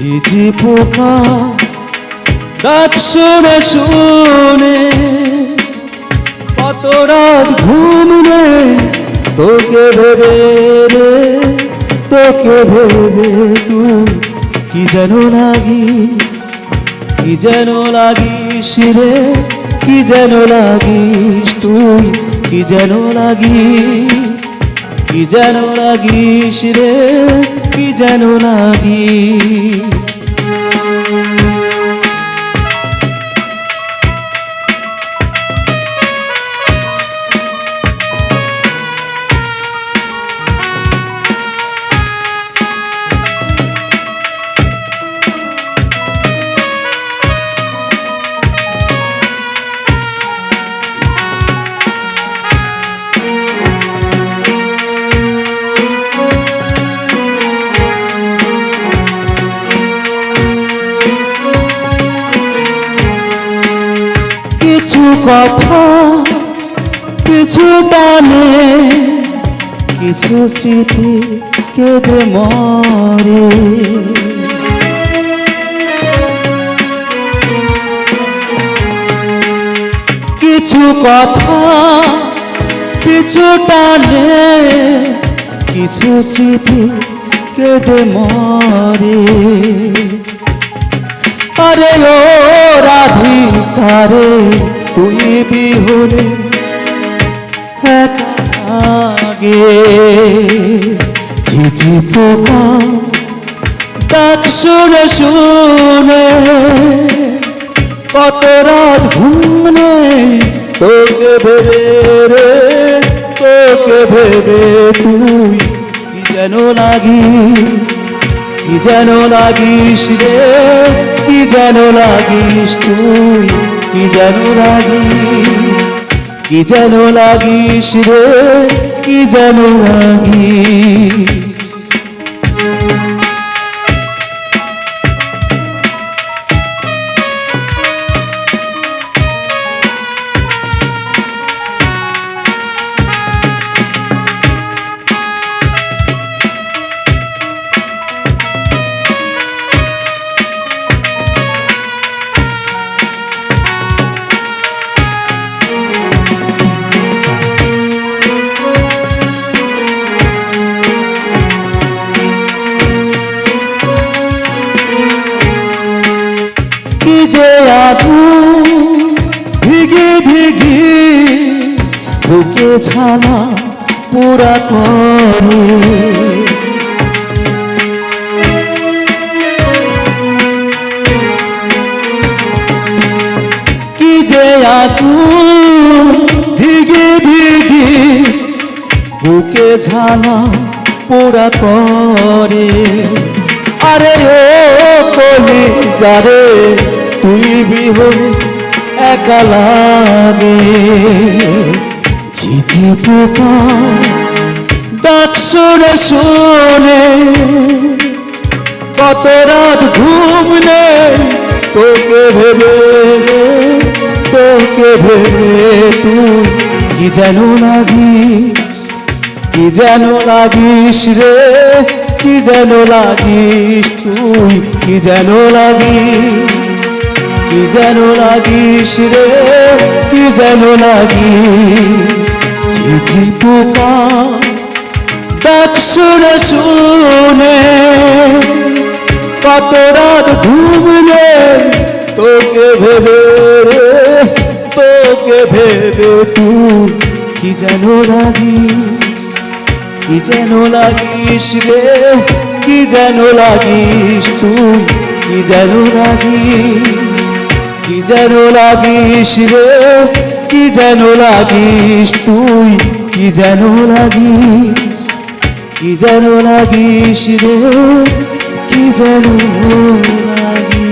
ঝিঝি পোকা, ডাক শুনে শুনে। কত রাত ঘুম তোকে ভেবে রে, তোকে ভেবে তুই কি যেন লাগি, কি যেন লাগিস রে, কি যেন লাগিস তুই, কি যেন লাগিস কি যেন লাগিস রে কি যেন লাগিস? কথা কিছু টানে, কিছু স্মৃতি কেঁদে মরে। কিছু কথা কিছু টানে, কিছু স্মৃতি কেঁদে মরে। আরে ও রাধিকারে তুই বিহুনে আগে ঝিঝি পোকা ডাক শুনে শুনে কত রাত ঘুম নেই তোকে ভেবে রে, তোকে ভেবে তুই কি যেন লাগি কি যেন লাগিস রে, কি যেন লাগিস তুই? কি যেন লাগিস কি যেন লাগিস রে কি যেন লাগিস বুকে ছালা পুরা করে। কি যে ভিগি ভিগি বুকে ঝালা পোড়া করে। আরে ও কলি যারে তুই বিহনে একা লাগে। ঝিঝি পোকা ডাক শুনে কত রাত ঘুম তোকে ভেবে তোকে ভেবে তুই। কি যেন লাগিস, কি যেন লাগিস রে, কি যেন লাগিস তুই, কি যেন লাগিস, কি যেন লাগিস রে, কি যেন লাগিস। ঝিঝি পোকা ডাক শুনে শুনে। কত রাত ঘুমলে তোকে ভেবে তোকে ভেবে তুই কি যেন লাগি কি যেন লাগিস রে, কি যেন লাগিস তুই কি যেন লাগিস, কি যেন লাগিস রে কি যেন লাগিস তুই? কি যেন লাগিস? কি যেন লাগিস রে? কি যেন লাগিস?